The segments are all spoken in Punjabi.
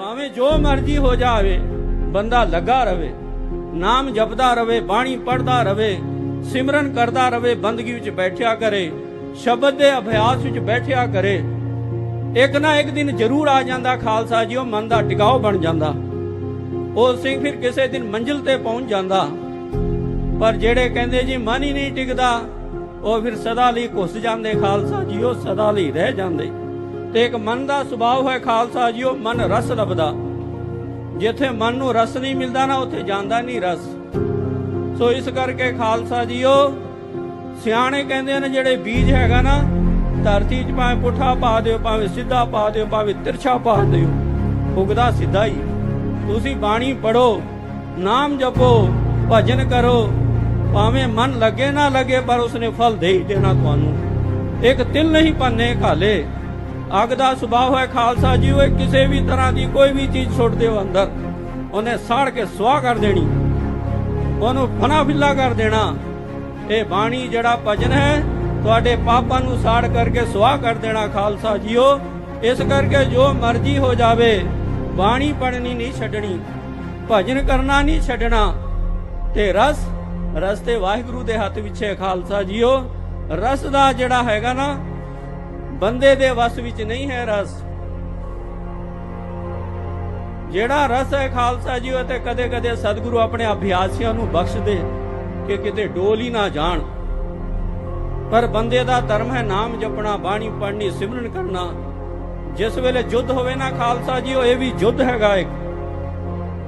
ਭਾਵੇਂ ਜੋ ਮਰਜ਼ੀ ਹੋ ਜਾਵੇ, ਬੰਦਾ ਲੱਗਾ ਰਵੇ, ਨਾਮ ਜਪਦਾ ਰਵੇ, ਬਾਣੀ ਪੜਦਾ ਰਵੇ, ਸਿਮਰਨ ਕਰਦਾ ਰਵੇ, ਬੰਦਗੀ ਵਿੱਚ ਬੈਠਿਆ ਕਰੇ, ਸ਼ਬਦ ਦੇ ਅਭਿਆਸ ਵਿੱਚ ਬੈਠਿਆ ਕਰੇ, ਇੱਕ ਨਾ ਇੱਕ ਦਿਨ ਜ਼ਰੂਰ ਆ ਜਾਂਦਾ ਖਾਲਸਾ ਜੀ, ਉਹ ਮਨ ਦਾ ਟਿਕਾਓ ਬਣ ਜਾਂਦਾ। ਉਹ ਸਿੰਘ ਫਿਰ ਕਿਸੇ ਦਿਨ ਮੰਜ਼ਿਲ ਤੇ ਪਹੁੰਚ ਜਾਂਦਾ। ਪਰ ਜਿਹੜੇ ਕਹਿੰਦੇ ਜੀ, ਮਨ ਹੀ ਨਹੀਂ ਟਿਕਦਾ, ਉਹ ਫਿਰ ਸਦਾ ਲਈ ਘੁੱਸ ਜਾਂਦੇ ਖਾਲਸਾ ਜੀ, ਉਹ ਸਦਾ ਲਈ ਰਹਿ ਜਾਂਦੇ। ਤੇ ਇੱਕ ਮਨ ਦਾ ਸੁਭਾਅ ਹੈ ਖਾਲਸਾ ਜੀ ਉਹ ਮਨ ਰਸ ਲੱਭਦਾ। ਜਿੱਥੇ ਮਨ ਨੂੰ ਰਸ ਨਹੀਂ ਮਿਲਦਾ ਨਾ, ਉੱਥੇ ਜਾਂਦਾ ਨਹੀਂ ਰਸ। ਸੋ ਇਸ ਕਰਕੇ ਖਾਲਸਾ ਜੀਓ, ਸਿਆਣੇ ਕਹਿੰਦੇ ਨੇ, ਜਿਹੜੇ ਬੀਜ ਹੈਗਾ ਨਾ, ਧਰਤੀ 'ਚ ਭਾਵੇਂ ਪੁੱਠਾ ਪਾ ਦਿਓ, ਭਾਵੇਂ ਸਿੱਧਾ ਪਾ ਦਿਓ, ਭਾਵੇਂ ਤਿਰਛਾ ਪਾ ਦਿਓ, ਉਗਦਾ ਸਿੱਧਾ ਹੀ। ਤੁਸੀਂ ਬਾਣੀ ਪੜੋ ਨਾਮ ਜਪੋ, ਭਜਨ ਕਰੋ, ਭਾਵੇਂ ਮਨ ਲੱਗੇ ਨਾ ਲੱਗੇ, ਪਰ ਉਸਨੇ ਫਲ ਦੇ ਹੀ ਦੇਣਾ ਤੁਹਾਨੂੰ। ਇੱਕ ਤਿਲ ਨਹੀਂ ਪੰਨੇ ਖਾਲੇ ਅੱਗ ਦਾ ਸੁਭਾਅ ਹੈ ਖਾਲਸਾ ਜੀ ਉਹ ਕਿਸੇ ਵੀ ਤਰ੍ਹਾਂ ਦੀ ਕੋਈ ਵੀ ਚੀਜ਼ ਛੁੱਟ ਦਿਓ ਅੰਦਰ। ਉਹਨੇ ਸਾੜ ਕੇ ਸੁਆਹ ਕਰ ਦੇਣੀ। ਉਹਨੂੰ ਫਨਾ ਫਿੱਲਾ ਕਰ ਦੇਣਾ। ਇਹ ਬਾਣੀ ਜਿਹੜਾ ਭਜਨ ਹੈ, ਤੁਹਾਡੇ ਪਾਪਾਂ ਨੂੰ ਸਾੜ ਕਰਕੇ ਸੁਆਹ ਕਰ ਦੇਣਾ ਖਾਲਸਾ ਜੀਓ। ਇਸ ਕਰਕੇ ਜੋ ਮਰਜ਼ੀ ਹੋ ਜਾਵੇ, ਬਾਣੀ ਪੜਨੀ ਨਹੀਂ ਛੱਡਣੀ, ਭਜਨ ਕਰਨਾ ਨਹੀਂ ਛੱਡਣਾ। ਤੇ ਰਸ ਰਸ ਤੇ ਵਾਹਿਗੁਰੂ ਦੇ ਹੱਥ ਵਿੱਚ ਹੈ ਖਾਲਸਾ ਜੀਓ। ਰਸ ਦਾ ਜਿਹੜਾ ਹੈਗਾ ਨਾ ਬੰਦੇ ਦੇ ਵਸ ਵਿੱਚ ਨਹੀਂ ਹੈ ਰਸ। ਜਿਹੜਾ ਰਸ ਹੈ ਖਾਲਸਾ ਜੀ, ਉਹ ਤੇ ਕਦੇ ਕਦੇ ਸਤਿਗੁਰੂ ਆਪਣੇ ਅਭਿਆਸੀਆਂ ਨੂੰ ਬਖਸ਼ ਕਿ ਕਿਤੇ ਡੋਲ ਹੀ ਨਾ ਜਾਣ। ਪਰ ਬੰਦੇ ਦਾ ਧਰਮ ਹੈ ਨਾਮ ਜਪਣਾ, ਬਾਣੀ ਪੜ੍ਹਨੀ, ਸਿਮਰਨ ਕਰਨਾ। ਜਿਸ ਵੇਲੇ ਜੁੱਧ ਹੋਵੇ ਨਾ ਖਾਲਸਾ ਜੀ, ਉਹ ਇਹ ਵੀ ਜੁੱਧ ਹੈਗਾ ਇੱਕ।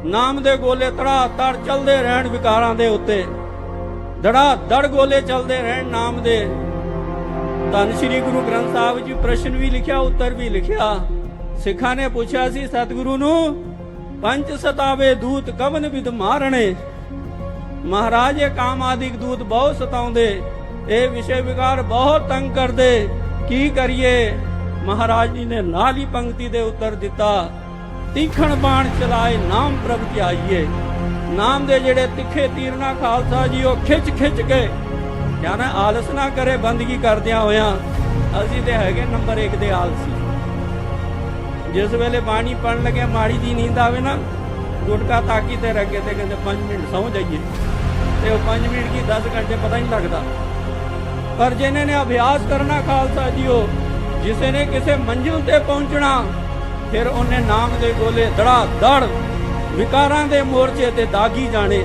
ਨਾਮ ਦੇ ਗੋਲੇ ਤੜਾ ਤੜ ਚਲਦੇ ਰਹਿਣ ਵਿਕਾਰਾਂ ਦੇ ਉੱਤੇ। ਦੜਾ ਦੜ ਗੋਲੇ ਚਲਦੇ ਰਹਿਣ ਨਾਮ ਦੇ। ਧੰਨ ਸ਼੍ਰੀ ਗੁਰੂ ਗ੍ਰੰਥ ਸਾਹਿਬ ਜੀ, ਪ੍ਰਸ਼ਨ ਵੀ ਲਿਖਿਆ, ਉੱਤਰ ਵੀ ਲਿਖਿਆ। ਸਿੱਖਾਂ ਨੇ ਪੁੱਛਿਆ ਸੀ ਸਤਿਗੁਰੂ ਨੂੰ, ਪੰਜ ਸਤਾਵੇ ਦੂਤ ਕਵਨ ਵਿਦ ਮਾਰਣੇ ਮਹਾਰਾਜ, ਇਹ ਕਾਮ ਆਦਿਕ ਦੂਤ ਬਹੁਤ ਸਤਾਉਂਦੇ। ਇਹ ਵਿਸ਼ੇ ਵਿਕਾਰ ਬਹੁਤ ਤੰਗ ਕਰਦੇ। ਕੀ ਕਰੀਏ? ਮਹਾਰਾਜ ਜੀ ਨੇ ਨਾਲ ਹੀ ਪੰਕਤੀ ਦੇ ਉੱਤਰ ਦਿੱਤਾ। ਤੀਖਣ ਬਾਣ ਚਲਾਏ, ਨਾਮ ਪ੍ਰਭ ਧਿਆਈਏ ਨਾਮ ਦੇ ਜਿਹੜੇ ਤਿੱਖੇ ਤੀਰ ਨਾ ਖਾਲਸਾ ਜੀ, ਉਹ ਖਿੱਚ ਖਿੱਚ ਕੇ ਕਹਿੰਦਾ ਆਲਸ ਨਾ ਕਰੇ, ਬੰਦਗੀ ਕਰਦਿਆਂ ਹੋਇਆਂ ਅਸੀਂ ਤੇ ਹੈਗੇ ਨੰਬਰ 1 ਦੇ ਆਲਸੀ। ਜਿਸ ਵੇਲੇ ਬਾਣੀ ਪੜਨ ਲੱਗੇ, ਮਾੜੀ ਦੀ ਨੀਂਦ ਆਵੇ ਨਾ, ਗੁਟਕਾ ਤਾਕੀ ਤੇ ਰੱਖੇ ਤੇ ਕਹਿੰਦੇ 5 ਮਿੰਟ ਸੌਂ ਜਾਈਏ। ਤੇ ਉਹ 5 ਮਿੰਟ ਕੀ 10 ਘੰਟੇ ਪਤਾ ਹੀ ਨਹੀਂ ਲੱਗਦਾ। ਪਰ ਜਿਹਨੇ ਨੇ ਅਭਿਆਸ ਕਰਨਾ ਖਾਲਸਾ ਜੀਓ, ਜਿਸੇ ਨੇ ਕਿਸੇ ਮੰਜ਼ਿਲ ਤੇ ਪਹੁੰਚਣਾ, ਫਿਰ ਉਹਨੇ ਨਾਮ ਦੇ ਗੋਲੇ ਧੜਾ ਧੜ ਵਿਕਾਰਾਂ ਦੇ ਮੋਰਚੇ ਤੇ ਦਾਗੀ ਜਾਣੇ।